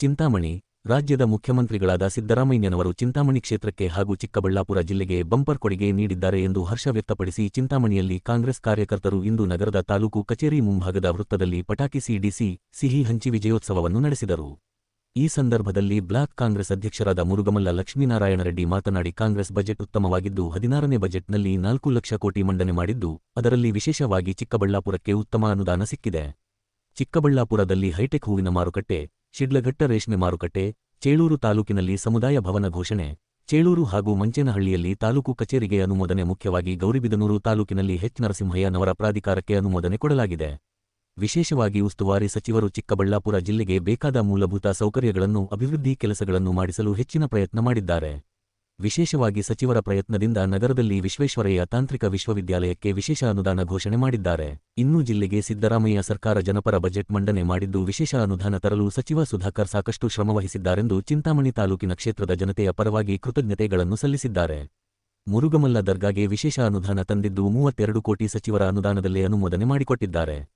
ಚಿಂತಾಮಣಿ, ರಾಜ್ಯದ ಮುಖ್ಯಮಂತ್ರಿಗಳಾದ ಸಿದ್ದರಾಮಯ್ಯನವರು ಚಿಂತಾಮಣಿ ಕ್ಷೇತ್ರಕ್ಕೆ ಹಾಗೂ ಚಿಕ್ಕಬಳ್ಳಾಪುರ ಜಿಲ್ಲೆಗೆ ಬಂಪರ್ ಕೊಡುಗೆ ನೀಡಿದ್ದಾರೆ ಎಂದು ಹರ್ಷ ವ್ಯಕ್ತಪಡಿಸಿ ಚಿಂತಾಮಣಿಯಲ್ಲಿ ಕಾಂಗ್ರೆಸ್ ಕಾರ್ಯಕರ್ತರು ಇಂದು ನಗರದ ತಾಲೂಕು ಕಚೇರಿ ಮುಂಭಾಗದ ವೃತ್ತದಲ್ಲಿ ಪಟಾಕಿ ಸಿಡಿಸಿ ಸಿಹಿ ಹಂಚಿ ವಿಜಯೋತ್ಸವವನ್ನು ನಡೆಸಿದರು. ಈ ಸಂದರ್ಭದಲ್ಲಿ ಬ್ಲಾಕ್ ಕಾಂಗ್ರೆಸ್ ಅಧ್ಯಕ್ಷರಾದ ಮುರುಗಮಲ್ಲ ಲಕ್ಷ್ಮೀನಾರಾಯಣ ರೆಡ್ಡಿ ಮಾತನಾಡಿ, ಕಾಂಗ್ರೆಸ್ ಬಜೆಟ್ ಉತ್ತಮವಾಗಿದ್ದು ಹದಿನಾರನೇ ಬಜೆಟ್ನಲ್ಲಿ ನಾಲ್ಕು ಲಕ್ಷ ಕೋಟಿ ಮಂಡನೆ ಮಾಡಿದ್ದು, ಅದರಲ್ಲಿ ವಿಶೇಷವಾಗಿ ಚಿಕ್ಕಬಳ್ಳಾಪುರಕ್ಕೆ ಉತ್ತಮ ಅನುದಾನ ಸಿಕ್ಕಿದೆ. ಚಿಕ್ಕಬಳ್ಳಾಪುರದಲ್ಲಿ ಹೈಟೆಕ್ ಹೂವಿನ ಮಾರುಕಟ್ಟೆ ಶಿಡ್ಲಘಟ್ಟ ರೇಷ್ಮೆ ಮಾರುಕಟ್ಟೆ, ಚೇಳೂರು ತಾಲೂಕಿನಲ್ಲಿ ಸಮುದಾಯ ಭವನ ಘೋಷಣೆ, ಚೇಳೂರು ಹಾಗೂ ಮಂಚೇನಹಳ್ಳಿಯಲ್ಲಿ ತಾಲೂಕು ಕಚೇರಿಗೆ ಅನುಮೋದನೆ ಮುಖ್ಯವಾಗಿ ಗೌರಿಬಿದನೂರು ತಾಲೂಕಿನಲ್ಲಿ ಹೆಚ್. ನರಸಿಂಹಯ್ಯನವರ ಪ್ರಾಧಿಕಾರಕ್ಕೆ ಅನುಮೋದನೆ ಕೊಡಲಾಗಿದೆ. ವಿಶೇಷವಾಗಿ ಉಸ್ತುವಾರಿ ಸಚಿವರು ಚಿಕ್ಕಬಳ್ಳಾಪುರ ಜಿಲ್ಲೆಗೆ ಬೇಕಾದ ಮೂಲಭೂತ ಸೌಕರ್ಯಗಳನ್ನು, ಅಭಿವೃದ್ಧಿ ಕೆಲಸಗಳನ್ನು ಮಾಡಿಸಲು ಹೆಚ್ಚಿನ ಪ್ರಯತ್ನ ಮಾಡಿದ್ದಾರೆ. ವಿಶೇಷವಾಗಿ ಸಚಿವರ ಪ್ರಯತ್ನದಿಂದ ನಗರದಲ್ಲಿ ವಿಶ್ವೇಶ್ವರಯ್ಯ ತಾಂತ್ರಿಕ ವಿಶ್ವವಿದ್ಯಾಲಯಕ್ಕೆ ವಿಶೇಷ ಅನುದಾನ ಘೋಷಣೆ ಮಾಡಿದ್ದಾರೆ. ಇನ್ನು ಜಿಲ್ಲೆಗೆ ಸಿದ್ದರಾಮಯ್ಯ ಸರ್ಕಾರ ಜನಪರ ಬಜೆಟ್ ಮಂಡನೆ ಮಾಡಿದ್ದು ವಿಶೇಷ ಅನುದಾನ ತರಲು ಸಚಿವ ಸುಧಾಕರ್ ಸಾಕಷ್ಟು ಶ್ರಮವಹಿಸಿದ್ದಾರೆಂದು ಚಿಂತಾಮಣಿ ತಾಲೂಕಿನ ಕ್ಷೇತ್ರದ ಜನತೆಯ ಪರವಾಗಿ ಕೃತಜ್ಞತೆಗಳನ್ನು ಸಲ್ಲಿಸಿದ್ದಾರೆ. ಮುರುಗಮಲ್ಲ ದರ್ಗಾಗೆ ವಿಶೇಷ ಅನುದಾನ ತಂದಿದ್ದು ಮೂವತ್ತೆರಡು ಕೋಟಿ ಸಚಿವರ ಅನುದಾನದಲ್ಲೇ ಅನುಮೋದನೆ ಮಾಡಿಕೊಟ್ಟಿದ್ದಾರೆ.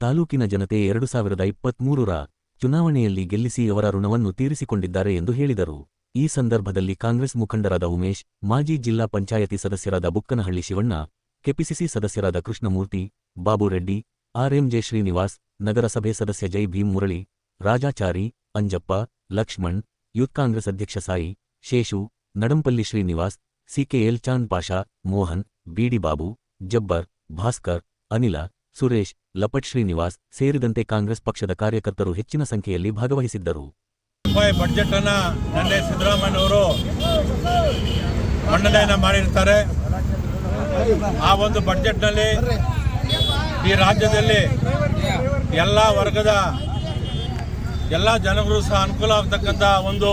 ತಾಲೂಕಿನ ಜನತೆ ಎರಡು ಸಾವಿರದ ಚುನಾವಣೆಯಲ್ಲಿ ಗೆಲ್ಲಿಸಿ ಅವರ ಋಣವನ್ನು ತೀರಿಸಿಕೊಂಡಿದ್ದಾರೆ ಎಂದು ಹೇಳಿದರು. ಈ ಸಂದರ್ಭದಲ್ಲಿ ಕಾಂಗ್ರೆಸ್ ಮುಖಂಡರಾದ ಉಮೇಶ್, ಮಾಜಿ ಜಿಲ್ಲಾ ಪಂಚಾಯತಿ ಸದಸ್ಯರಾದ ಬುಕ್ಕನಹಳ್ಳಿ ಶಿವಣ್ಣ, ಕೆಪಿಸಿಸಿ ಸದಸ್ಯರಾದ ಕೃಷ್ಣಮೂರ್ತಿ ಬಾಬುರೆಡ್ಡಿ ಆರ್ಎಂಜೆ ಶ್ರೀನಿವಾಸ್, ನಗರಸಭೆ ಸದಸ್ಯ ಜೈ ಭೀಮ್ ಮುರಳಿ, ರಾಜಾಚಾರಿ, ಅಂಜಪ್ಪ, ಲಕ್ಷ್ಮಣ್, ಯೂತ್ ಕಾಂಗ್ರೆಸ್ ಅಧ್ಯಕ್ಷ ಸಾಯಿ, ಶೇಷು, ನಡಂಪಲ್ಲಿ ಶ್ರೀನಿವಾಸ್, ಸಿಕೆಎಲ್ ಚಾಂದ್ ಪಾಷಾ, ಮೋಹನ್, ಬಿಡಿ ಬಾಬು, ಜಬ್ಬರ್, ಭಾಸ್ಕರ್, ಅನಿಲ, ಸುರೇಶ್, ಲಪಟ್ ಶ್ರೀನಿವಾಸ್ ಸೇರಿದಂತೆ ಕಾಂಗ್ರೆಸ್ ಪಕ್ಷದ ಕಾರ್ಯಕರ್ತರು ಹೆಚ್ಚಿನ ಸಂಖ್ಯೆಯಲ್ಲಿ ಭಾಗವಹಿಸಿದ್ದರು. ರೂಪಾಯಿ ಅನ್ನ ನಿನ್ನೆ ಸಿದ್ದರಾಮಯ್ಯನವರು ಮಂಡನೆಯನ್ನ ಮಾಡಿರ್ತಾರೆ. ಆ ಒಂದು ಬಡ್ಜೆಟ್ನಲ್ಲಿ ಈ ರಾಜ್ಯದಲ್ಲಿ ಎಲ್ಲ ವರ್ಗದ ಎಲ್ಲ ಜನಗಳು ಸಹ ಅನುಕೂಲ ಆಗ್ತಕ್ಕಂಥ ಒಂದು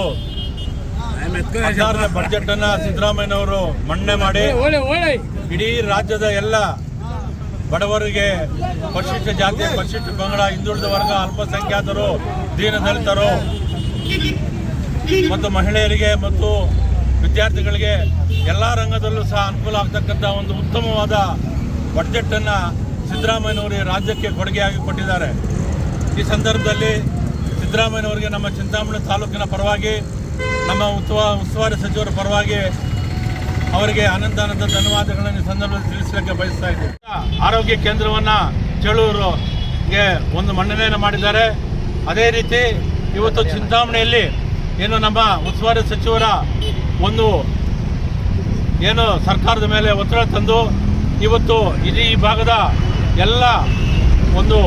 ಬಜೆಟ್ ಅನ್ನ ಸಿದ್ದರಾಮಯ್ಯನವರು ಮಂಡನೆ ಮಾಡಿ ಇಡೀ ರಾಜ್ಯದ ಎಲ್ಲ ಬಡವರಿಗೆ ಪರಿಶಿಷ್ಟ ಜಾತಿ ಪರಿಶಿಷ್ಟ ಪಂಗಡ ಹಿಂದುಳಿದ ವರ್ಗ ಅಲ್ಪಸಂಖ್ಯಾತರು, ದೀನದಲಿತರು ಮತ್ತು ಮಹಿಳೆಯರಿಗೆ ಮತ್ತು ವಿದ್ಯಾರ್ಥಿಗಳಿಗೆ ಎಲ್ಲ ರಂಗದಲ್ಲೂ ಸಹ ಅನುಕೂಲ ಆಗ್ತಕ್ಕಂಥ ಒಂದು ಉತ್ತಮವಾದ ಬಡ್ಜೆಟನ್ನು ಸಿದ್ದರಾಮಯ್ಯನವರು ರಾಜ್ಯಕ್ಕೆ ಕೊಡುಗೆಯಾಗಿ ಕೊಟ್ಟಿದ್ದಾರೆ. ಈ ಸಂದರ್ಭದಲ್ಲಿ ಸಿದ್ದರಾಮಯ್ಯನವರಿಗೆ ನಮ್ಮ ಚಿಂತಾಮಣಿ ತಾಲೂಕಿನ ಪರವಾಗಿ, ನಮ್ಮ ಉತ್ಸವ ಉಸ್ತುವಾರಿ ಸಚಿವರ ಪರವಾಗಿ ಅವರಿಗೆ ಅನಂತ ಅನಂತ ಧನ್ಯವಾದಗಳನ್ನು ಈ ಸಂದರ್ಭದಲ್ಲಿ ತಿಳಿಸಲಿಕ್ಕೆ ಬಯಸ್ತಾ ಇದ್ದೀವಿ ಆರೋಗ್ಯ ಕೇಂದ್ರವನ್ನು ಚೇಳೂರುಗೆ ಒಂದು ಮನ್ನಣೆಯನ್ನು ಮಾಡಿದ್ದಾರೆ. ಅದೇ ರೀತಿ ಇವತ್ತು ಚಿಂತಾಮಣಿಯಲ್ಲಿ ಏನು ನಮ್ಮ ಉಸ್ತುವಾರಿ ಸಚಿವರ ಒಂದು ಏನು ಸರ್ಕಾರದ ಮೇಲೆ ಒತ್ತಡ ತಂದು ಇವತ್ತು ಇಡೀ ಭಾಗದ ಎಲ್ಲ ಒಂದು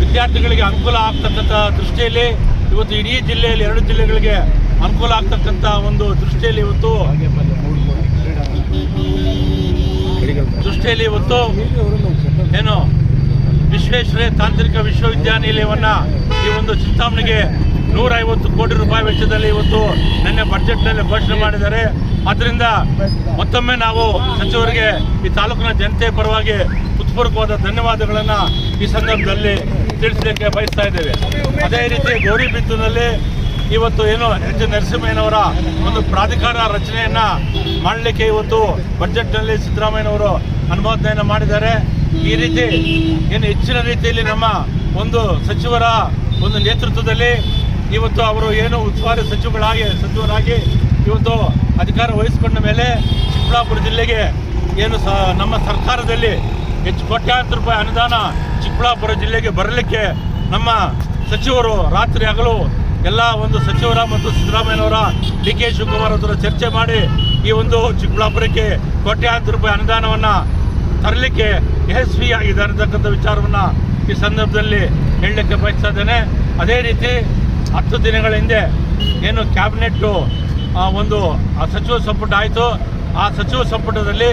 ವಿದ್ಯಾರ್ಥಿಗಳಿಗೆ ಅನುಕೂಲ ಆಗ್ತಕ್ಕಂಥ ದೃಷ್ಟಿಯಲ್ಲಿ ಇವತ್ತು ಇಡೀ ಜಿಲ್ಲೆಯಲ್ಲಿ ಎರಡು ಜಿಲ್ಲೆಗಳಿಗೆ ಅನುಕೂಲ ಆಗ್ತಕ್ಕಂಥ ಒಂದು ದೃಷ್ಟಿಯಲ್ಲಿ ಇವತ್ತು ದೃಷ್ಟಿಯಲ್ಲಿ ಇವತ್ತು ಏನು ವಿಶ್ವೇಶ್ವರಯ್ಯ ತಾಂತ್ರಿಕ ವಿಶ್ವವಿದ್ಯಾನಿಲಯವನ್ನು ಈ ಒಂದು ಚಿಂತಾಮಣಿಗೆ ನೂರ ಐವತ್ತು ಕೋಟಿ ರೂಪಾಯಿ ವೆಚ್ಚದಲ್ಲಿ ಇವತ್ತು ನಿನ್ನೆ ಬಜೆಟ್ನಲ್ಲಿ ಘೋಷಣೆ ಮಾಡಿದ್ದಾರೆ. ಅದರಿಂದ ಮತ್ತೊಮ್ಮೆ ನಾವು ಸಚಿವರಿಗೆ ಈ ತಾಲೂಕಿನ ಜನತೆ ಪರವಾಗಿ ಹೃತ್ಪೂರ್ವಕವಾದ ಧನ್ಯವಾದಗಳನ್ನು ಈ ಸಂದರ್ಭದಲ್ಲಿ ತಿಳಿಸಲಿಕ್ಕೆ ಬಯಸ್ತಾ ಇದ್ದೇವೆ. ಅದೇ ರೀತಿ ಗೌರಿಬಿದ್ದುನಲ್ಲಿ ಇವತ್ತು ಏನು ಎಚ್ ನರಸಿಂಹಯ್ಯನವರ ಒಂದು ಪ್ರಾಧಿಕಾರ ರಚನೆಯನ್ನ ಮಾಡಲಿಕ್ಕೆ ಇವತ್ತು ಬಜೆಟ್ನಲ್ಲಿ ಸಿದ್ದರಾಮಯ್ಯನವರು ಅನುಮೋದನೆಯನ್ನು ಮಾಡಿದ್ದಾರೆ. ಈ ರೀತಿ ಏನು ಹೆಚ್ಚಿನ ರೀತಿಯಲ್ಲಿ ನಮ್ಮ ಒಂದು ಸಚಿವರ ಒಂದು ನೇತೃತ್ವದಲ್ಲಿ ಇವತ್ತು ಅವರು ಏನು ಉಸ್ತುವಾರಿ ಸಚಿವಗಳಾಗಿ, ಸಚಿವರಾಗಿ ಇವತ್ತು ಅಧಿಕಾರ ವಹಿಸಿಕೊಂಡ ಮೇಲೆ ಚಿಕ್ಕಬಳ್ಳಾಪುರ ಜಿಲ್ಲೆಗೆ ಏನು ಸ, ನಮ್ಮ ಸರ್ಕಾರದಲ್ಲಿ ಹೆಚ್ಚು ಕೋಟ್ಯಾಂತರ ರೂಪಾಯಿ ಅನುದಾನ ಚಿಕ್ಕಬಳ್ಳಾಪುರ ಜಿಲ್ಲೆಗೆ ಬರಲಿಕ್ಕೆ ನಮ್ಮ ಸಚಿವರು ರಾತ್ರಿ ಹಗಲು ಎಲ್ಲ ಒಂದು ಸಚಿವರ ಮತ್ತು ಸಿದ್ದರಾಮಯ್ಯನವರ ಡಿ ಕೆ ಶಿವಕುಮಾರ್ ಅವರ ಚರ್ಚೆ ಮಾಡಿ ಈ ಒಂದು ಚಿಕ್ಕಬಳ್ಳಾಪುರಕ್ಕೆ ಕೋಟ್ಯಾಂತರ ರೂಪಾಯಿ ಅನುದಾನವನ್ನು ತರಲಿಕ್ಕೆ ಯಶಸ್ವಿಯಾಗಿದ್ದಾರೆ ಅನ್ನತಕ್ಕಂಥ ವಿಚಾರವನ್ನು ಈ ಸಂದರ್ಭದಲ್ಲಿ ಹೇಳಲಿಕ್ಕೆ ಬಯಸ್ತಾ ಅದೇ ರೀತಿ ಹತ್ತು ದಿನಗಳ ಹಿಂದೆ ಏನು ಕ್ಯಾಬಿನೆಟ್ಟು ಒಂದು ಸಚಿವ ಸಂಪುಟ ಆಯಿತು. ಆ ಸಚಿವ ಸಂಪುಟದಲ್ಲಿ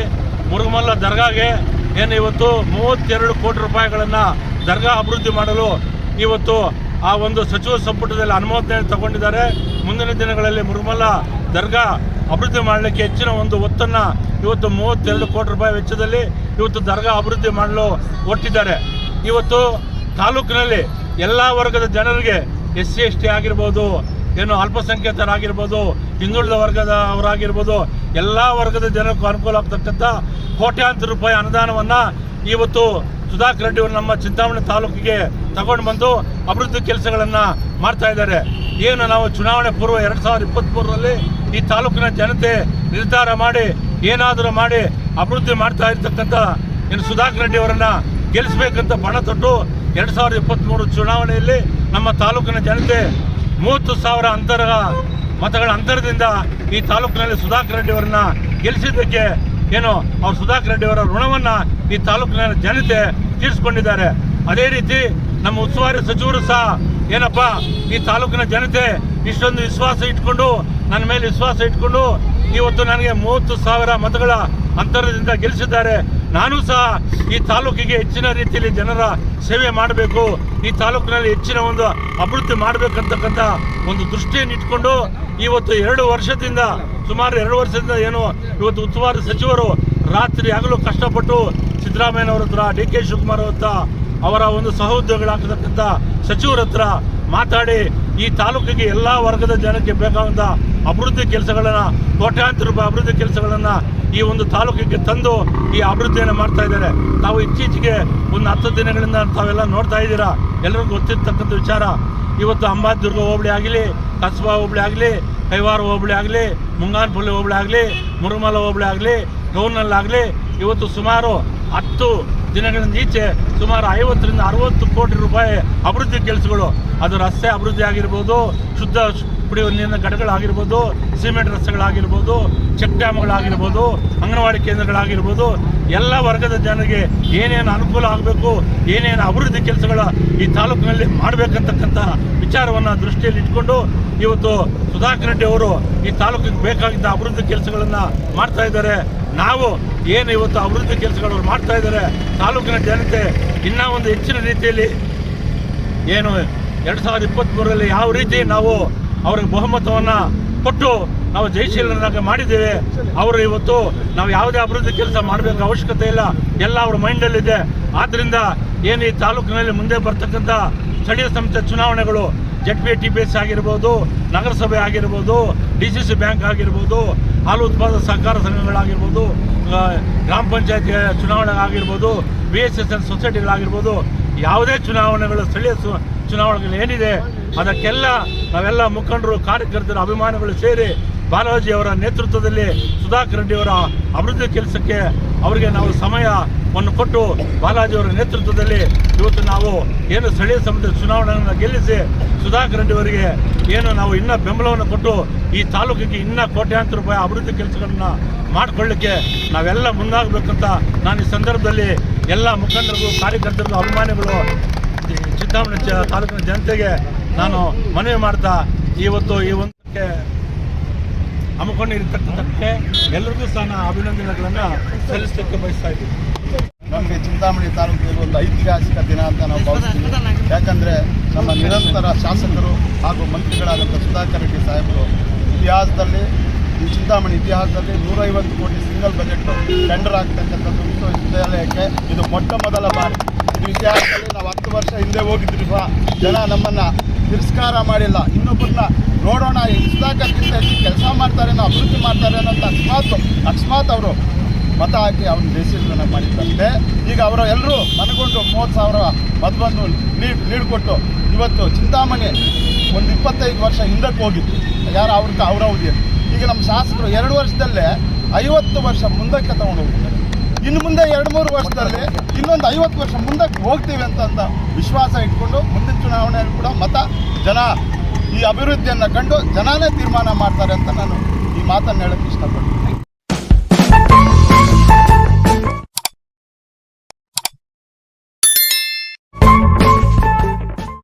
ಮುರುಗಮಲ್ಲ ದರ್ಗಾಗೆ ಏನು ಇವತ್ತು ಮೂವತ್ತೆರಡು ಕೋಟಿ ರೂಪಾಯಿಗಳನ್ನು ದರ್ಗಾ ಅಭಿವೃದ್ಧಿ ಮಾಡಲು ಇವತ್ತು ಆ ಒಂದು ಸಚಿವ ಸಂಪುಟದಲ್ಲಿ ಅನುಮೋದನೆ ತಗೊಂಡಿದ್ದಾರೆ. ಮುಂದಿನ ದಿನಗಳಲ್ಲಿ ಮುರುಗಮಲ್ಲ ದರ್ಗಾ ಅಭಿವೃದ್ಧಿ ಮಾಡಲಿಕ್ಕೆ ಹೆಚ್ಚಿನ ಒಂದು ಒತ್ತನ್ನು ಇವತ್ತು ಮೂವತ್ತೆರಡು ಕೋಟಿ ರೂಪಾಯಿ ವೆಚ್ಚದಲ್ಲಿ ಇವತ್ತು ದರ್ಗಾ ಅಭಿವೃದ್ಧಿ ಮಾಡಲು ಒಟ್ಟಿದ್ದಾರೆ. ಇವತ್ತು ತಾಲೂಕಿನಲ್ಲಿ ಎಲ್ಲ ವರ್ಗದ ಜನರಿಗೆ ಎಸ್ ಸಿ, ಎಸ್ ಟಿ ಆಗಿರ್ಬೋದು, ಏನು ಅಲ್ಪಸಂಖ್ಯಾತರಾಗಿರ್ಬೋದು, ಹಿಂದುಳಿದ ವರ್ಗದವರಾಗಿರ್ಬೋದು, ಎಲ್ಲ ವರ್ಗದ ಜನಕ್ಕೂ ಅನುಕೂಲ ಆಗ್ತಕ್ಕಂಥ ಕೋಟ್ಯಾಂತರ ರೂಪಾಯಿ ಅನುದಾನವನ್ನು ಇವತ್ತು ಸುಧಾಕರ್ ರೆಡ್ಡಿ ಅವರು ನಮ್ಮ ಚಿಂತಾಮಣಿ ತಾಲೂಕಿಗೆ ತಗೊಂಡು ಬಂದು ಅಭಿವೃದ್ಧಿ ಕೆಲಸಗಳನ್ನು ಮಾಡ್ತಾ ಇದ್ದಾರೆ. ಏನು ನಾವು ಚುನಾವಣೆ ಪೂರ್ವ ಎರಡು ಸಾವಿರದ ಇಪ್ಪತ್ತ್ಮೂರರಲ್ಲಿ ಈ ತಾಲೂಕಿನ ಜನತೆ ನಿರ್ಧಾರ ಮಾಡಿ, ಏನಾದರೂ ಮಾಡಿ ಅಭಿವೃದ್ಧಿ ಮಾಡ್ತಾ ಇರ್ತಕ್ಕಂಥ ಏನು ಸುಧಾಕರ್ ರೆಡ್ಡಿ ಅವರನ್ನು ಗೆಲ್ಲಿಸ್ಬೇಕಂತ ಬಣ ತೊಟ್ಟು ಎರಡ್ ಸಾವಿರದ ಇಪ್ಪತ್ತ್ಮೂರು ಚುನಾವಣೆಯಲ್ಲಿ ನಮ್ಮ ತಾಲೂಕಿನ ಜನತೆ ಮೂವತ್ತು ಸಾವಿರ ಅಂತರ ಮತಗಳ ಅಂತರದಿಂದ ಈ ತಾಲೂಕಿನಲ್ಲಿ ಸುಧಾಕರ್ ರೆಡ್ಡಿ ಅವರನ್ನ ಗೆಲ್ಲಿಸಿದ್ದಕ್ಕೆ ಏನು ಅವ್ರು ಸುಧಾಕರ್ ರೆಡ್ಡಿಯವರ ಋಣವನ್ನ ಈ ತಾಲೂಕಿನ ಜನತೆ ತೀರಿಸಿಕೊಂಡಿದ್ದಾರೆ. ಅದೇ ರೀತಿ ನಮ್ಮ ಉಸ್ತುವಾರಿ ಸಚಿವರು ಸಹ ಏನಪ್ಪ, ಈ ತಾಲೂಕಿನ ಜನತೆ ಇಷ್ಟೊಂದು ವಿಶ್ವಾಸ ಇಟ್ಕೊಂಡು, ನನ್ನ ಮೇಲೆ ವಿಶ್ವಾಸ ಇಟ್ಕೊಂಡು ಇವತ್ತು ನನಗೆ ಮೂವತ್ತು ಸಾವಿರ ಮತಗಳ ಅಂತರದಿಂದ ಗೆಲ್ಲಿಸಿದ್ದಾರೆ. ನಾನು ಸಹ ಈ ತಾಲೂಕಿಗೆ ಹೆಚ್ಚಿನ ರೀತಿಯಲ್ಲಿ ಜನರ ಸೇವೆ ಮಾಡಬೇಕು. ಈ ತಾಲೂಕಿನಲ್ಲಿ ಹೆಚ್ಚಿನ ಒಂದು ಅಭಿವೃದ್ಧಿ ಮಾಡಬೇಕಂತಕ್ಕಂಥ ಒಂದು ದೃಷ್ಟಿಯನ್ನು ಇಟ್ಕೊಂಡು ಇವತ್ತು ಎರಡು ವರ್ಷದಿಂದ, ಸುಮಾರು ಎರಡು ವರ್ಷದಿಂದ ಏನು ಇವತ್ತು ಉಸ್ತುವಾರಿ ಸಚಿವರು ರಾತ್ರಿ ಆಗಲೂ ಕಷ್ಟಪಟ್ಟು ಸಿದ್ದರಾಮಯ್ಯನವರ ಹತ್ರ, ಡಿ ಕೆ ಶಿವಕುಮಾರ್ ಅವರ ಹತ್ರ, ಅವರ ಒಂದು ಸಹೋದ್ಯೋಗಿಗಳಾಗತಕ್ಕಂಥ ಸಚಿವರ ಹತ್ರ ಮಾತಾಡಿ ಈ ತಾಲೂಕಿಗೆ ಎಲ್ಲ ವರ್ಗದ ಜನಕ್ಕೆ ಬೇಕಾದಂಥ ಅಭಿವೃದ್ಧಿ ಕೆಲಸಗಳನ್ನು, ಕೋಟ್ಯಾಂತರ ರೂಪಾಯಿ ಅಭಿವೃದ್ಧಿ ಕೆಲಸಗಳನ್ನ ಈ ಒಂದು ತಾಲೂಕಿಗೆ ತಂದು ಈ ಅಭಿವೃದ್ಧಿಯನ್ನು ಮಾಡ್ತಾ ಇದ್ದಾರೆ. ತಾವು ಇತ್ತೀಚೆಗೆ ಒಂದು ಹತ್ತು ದಿನಗಳಿಂದ ತಾವೆಲ್ಲ ನೋಡ್ತಾ ಇದ್ದೀರಾ? ಎಲ್ಲರಿಗೂ ಗೊತ್ತಿರ್ತಕ್ಕಂಥ ವಿಚಾರ. ಇವತ್ತು ಅಂಬಾದುರ್ಗ ಹೋಬಳಿ ಆಗಲಿ, ಕಸ್ಬಾ ಹೋಬಳಿ ಆಗಲಿ, ಕೈವಾರ ಹೋಬಳಿ ಆಗಲಿ, ಮುಂಗಾನಪಲ್ಲಿ ಹೋಬಳಿ ಆಗಲಿ, ಮುರುಮಲ ಹೋಬಳಿ ಆಗಲಿ ಗೌನಲ್ಲಾಗಲಿ ಇವತ್ತು ಸುಮಾರು ಹತ್ತು ದಿನಗಳಿಂದ ಈಚೆ ಸುಮಾರು ಐವತ್ತರಿಂದ ಅರವತ್ತು ಕೋಟಿ ರೂಪಾಯಿ ಅಭಿವೃದ್ಧಿ ಕೆಲಸಗಳು. ಅದು ರಸ್ತೆ ಅಭಿವೃದ್ಧಿ ಆಗಿರ್ಬೋದು, ಶುದ್ಧ ಕುಡಿಯುವ ನೀರಿನ ಘಟಗಳಾಗಿರ್ಬೋದು ಸಿಮೆಂಟ್ ರಸ್ತೆಗಳಾಗಿರ್ಬೋದು, ಚೆಕ್ ಡ್ಯಾಮ್ಗಳಾಗಿರ್ಬೋದು, ಅಂಗನವಾಡಿ ಕೇಂದ್ರಗಳಾಗಿರ್ಬೋದು, ಎಲ್ಲ ವರ್ಗದ ಜನರಿಗೆ ಏನೇನು ಅನುಕೂಲ ಆಗಬೇಕು, ಏನೇನು ಅಭಿವೃದ್ಧಿ ಕೆಲಸಗಳ ಈ ತಾಲೂಕಿನಲ್ಲಿ ಮಾಡಬೇಕಂತಕ್ಕಂಥ ವಿಚಾರವನ್ನು ದೃಷ್ಟಿಯಲ್ಲಿ ಇಟ್ಕೊಂಡು ಇವತ್ತು ಸುಧಾಕರ್ ರೆಡ್ಡಿ ಅವರು ಈ ತಾಲೂಕಿಗೆ ಬೇಕಾಗಿದ್ದ ಅಭಿವೃದ್ಧಿ ಕೆಲಸಗಳನ್ನು ಮಾಡ್ತಾ ಇದ್ದಾರೆ. ನಾವು ಏನು ಇವತ್ತು ಅಭಿವೃದ್ಧಿ ಕೆಲಸಗಳು ಮಾಡ್ತಾ ಇದ್ದಾರೆ, ತಾಲೂಕಿನ ಜನತೆ ಇನ್ನೂ ಒಂದು ಹೆಚ್ಚಿನ ರೀತಿಯಲ್ಲಿ ಏನು, ಎರಡು ಸಾವಿರದ ಇಪ್ಪತ್ತ್ಮೂರರಲ್ಲಿ ಯಾವ ರೀತಿ ನಾವು ಅವ್ರಿಗೆ ಬಹುಮತವನ್ನು ಕೊಟ್ಟು ನಾವು ಜಯಶೀಲರಾಗಿ ಮಾಡಿದ್ದೇವೆ. ಅವರು ಇವತ್ತು ನಾವು ಯಾವುದೇ ಅಭಿವೃದ್ಧಿ ಕೆಲಸ ಮಾಡಬೇಕು ಅವಶ್ಯಕತೆ ಇಲ್ಲ. ಎಲ್ಲ ಅವ್ರ ಮೈಂಡಲ್ಲಿದೆ. ಆದ್ದರಿಂದ ಏನು ಈ ತಾಲೂಕಿನಲ್ಲಿ ಮುಂದೆ ಬರ್ತಕ್ಕಂಥ ಸ್ಥಳೀಯ ಸಂಸ್ಥೆ ಚುನಾವಣೆಗಳು Z P, T P S ಆಗಿರ್ಬೋದು, ನಗರಸಭೆ ಆಗಿರ್ಬೋದು, ಡಿ ಸಿ ಸಿ ಬ್ಯಾಂಕ್ ಆಗಿರ್ಬೋದು, ಹಾಲು ಉತ್ಪಾದಕ ಸಹಕಾರ ಸಂಘಗಳಾಗಿರ್ಬೋದು ಗ್ರಾಮ ಪಂಚಾಯತ್ ಚುನಾವಣೆ ಆಗಿರ್ಬೋದು, ಬಿ ಎಸ್ ಎಸ್ ಎಲ್ ಸೊಸೈಟಿಗಳಾಗಿರ್ಬೋದು ಯಾವುದೇ ಚುನಾವಣೆಗಳು, ಸ್ಥಳೀಯ ಚುನಾವಣೆಗಳು ಏನಿದೆ, ಅದಕ್ಕೆಲ್ಲ ನಾವೆಲ್ಲ ಮುಖಂಡರು, ಕಾರ್ಯಕರ್ತರು ಅಭಿಮಾನಿಗಳು ಸೇರಿ ಬಾಲಾಜಿ ಅವರ ನೇತೃತ್ವದಲ್ಲಿ ಸುಧಾಕರ್ ರೆಡ್ಡಿ ಅವರ ಅಭಿವೃದ್ಧಿ ಕೆಲಸಕ್ಕೆ ಅವರಿಗೆ ನಾವು ಸಮಯವನ್ನು ಕೊಟ್ಟು ಬಾಲಾಜಿ ಅವರ ನೇತೃತ್ವದಲ್ಲಿ ಇವತ್ತು ನಾವು ಏನು ಸ್ಥಳೀಯ ಸಂಸ್ಥೆ ಚುನಾವಣೆಯನ್ನು ಗೆಲ್ಲಿಸಿ ಸುಧಾಕರ್ ರೆಡ್ಡಿ ಅವರಿಗೆ ಏನು ನಾವು ಇನ್ನೂ ಬೆಂಬಲವನ್ನು ಕೊಟ್ಟು ಈ ತಾಲೂಕಿಗೆ ಇನ್ನೂ ಕೋಟ್ಯಾಂತರ ರೂಪಾಯಿ ಅಭಿವೃದ್ಧಿ ಕೆಲಸಗಳನ್ನು ಮಾಡಿಕೊಳ್ಳಿಕ್ಕೆ ನಾವೆಲ್ಲ ಮುಂದಾಗಬೇಕಂತ ನಾನು ಈ ಸಂದರ್ಭದಲ್ಲಿ ಎಲ್ಲ ಮುಖಂಡರಿಗೂ ಕಾರ್ಯಕರ್ತರಿಗೂ ಅಭಿಮಾನಿಗಳು ಚಿಂತಾಮಣಿ ತಾಲೂಕಿನ ಜನತೆಗೆ ನಾನು ಮನವಿ ಮಾಡ್ತಾ ಇವತ್ತು ಈ ಒಂದಕ್ಕೆ ಹಮ್ಮಿಕೊಂಡಿರ್ತಕ್ಕಂಥಕ್ಕೆ ಎಲ್ಲರಿಗೂ ಸಹ ನಾನು ಅಭಿನಂದನೆಗಳನ್ನು ಸಲ್ಲಿಸಲಿಕ್ಕೆ ಬಯಸ್ತಾ ಇದ್ದೀನಿ. ನಮಗೆ ಚಿಂತಾಮಣಿ ತಾಲೂಕಿಗೆ ಒಂದು ಐತಿಹಾಸಿಕ ದಿನ ಅಂತ ನಾವು ಭಾವಿಸ್ತೀವಿ. ಯಾಕಂದರೆ ನಮ್ಮ ನಿರಂತರ ಶಾಸಕರು ಹಾಗೂ ಮಂತ್ರಿಗಳಾದಂಥ ಸುಧಾಕರ್ ರೆಡ್ಡಿ ಸಾಹೇಬರು ಇತಿಹಾಸದಲ್ಲಿ, ಈ ಚಿಂತಾಮಣಿ ಇತಿಹಾಸದಲ್ಲಿ ನೂರೈವತ್ತು ಕೋಟಿ ಸಿಂಗಲ್ ಬಜೆಟ್ ಟೆಂಡರ್ ಆಗ್ತಕ್ಕಂಥದ್ದು. ವಿಶ್ವವಿದ್ಯಾಲಯಕ್ಕೆ ಇದು ಮೊಟ್ಟ ಮೊದಲ ಬಾರಿ. ಇದು ವಿಚಾರದಲ್ಲಿ ನಾವು ಹತ್ತು ವರ್ಷ ಹಿಂದೆ ಹೋಗಿದ್ರು ಸಹ ಜನ ನಮ್ಮನ್ನು ತಿರಸ್ಕಾರ ಮಾಡಿಲ್ಲ. ಇನ್ನೊಬ್ಬರನ್ನ ನೋಡೋಣ, ಈ ಹೆಚ್ಚು ಕೆಲಸ ಮಾಡ್ತಾರೆ ಅನ್ನೋ ಅಭಿವೃದ್ಧಿ ಮಾಡ್ತಾರೆ ಅನ್ನೋ ಅಕಸ್ಮಾತ್ ಅಕಸ್ಮಾತ್ ಅವರು ಮತ ಹಾಕಿ ಅವ್ರನ್ನ ಡಿಸಿಷನ್ ಮಾಡಿದ್ದಂತೆ ಈಗ ಅವರು ಎಲ್ಲರೂ ಮನಗೊಂಡು ಮೂವತ್ತು ಸಾವಿರ ಮತವನ್ನು ನೀಡ್, ನೀಡಿಕೊಟ್ಟು ಇವತ್ತು ಚಿಂತಾಮಣಿ ಒಂದು ಇಪ್ಪತ್ತೈದು ವರ್ಷ ಹಿಂದಕ್ಕೆ ಹೋಗಿತ್ತು ಯಾರು ಅವ್ರ ಅವ್ರ ಅವಧಿಯಲ್ಲಿ. ಈಗ ನಮ್ಮ ಶಾಸಕರು ಎರಡು ವರ್ಷದಲ್ಲೇ ಐವತ್ತು ವರ್ಷ ಮುಂದಕ್ಕೆ ತಗೊಂಡು ಹೋಗ್ತಾರೆ ಇನ್ನು ಮುಂದೆ ಎರಡು ಮೂರು ವರ್ಷದಲ್ಲಿ ಇನ್ನೊಂದು ಐವತ್ತು ವರ್ಷ ಮುಂದಕ್ಕೆ ಹೋಗ್ತೀವಿ ಅಂತ ವಿಶ್ವಾಸ ಇಟ್ಕೊಂಡು ಮುಂದಿನ ಚುನಾವಣೆಯಲ್ಲಿ ಕೂಡ ಮತ ಜನ ಈ ಅಭಿವೃದ್ಧಿಯನ್ನು ಕಂಡು ಜನನೇ ತೀರ್ಮಾನ ಮಾಡ್ತಾರೆ ಅಂತ ನಾನು ಈ ಮಾತನ್ನು ಹೇಳಕ್ಕೆ ಇಷ್ಟಪಡ್ತೀನಿ.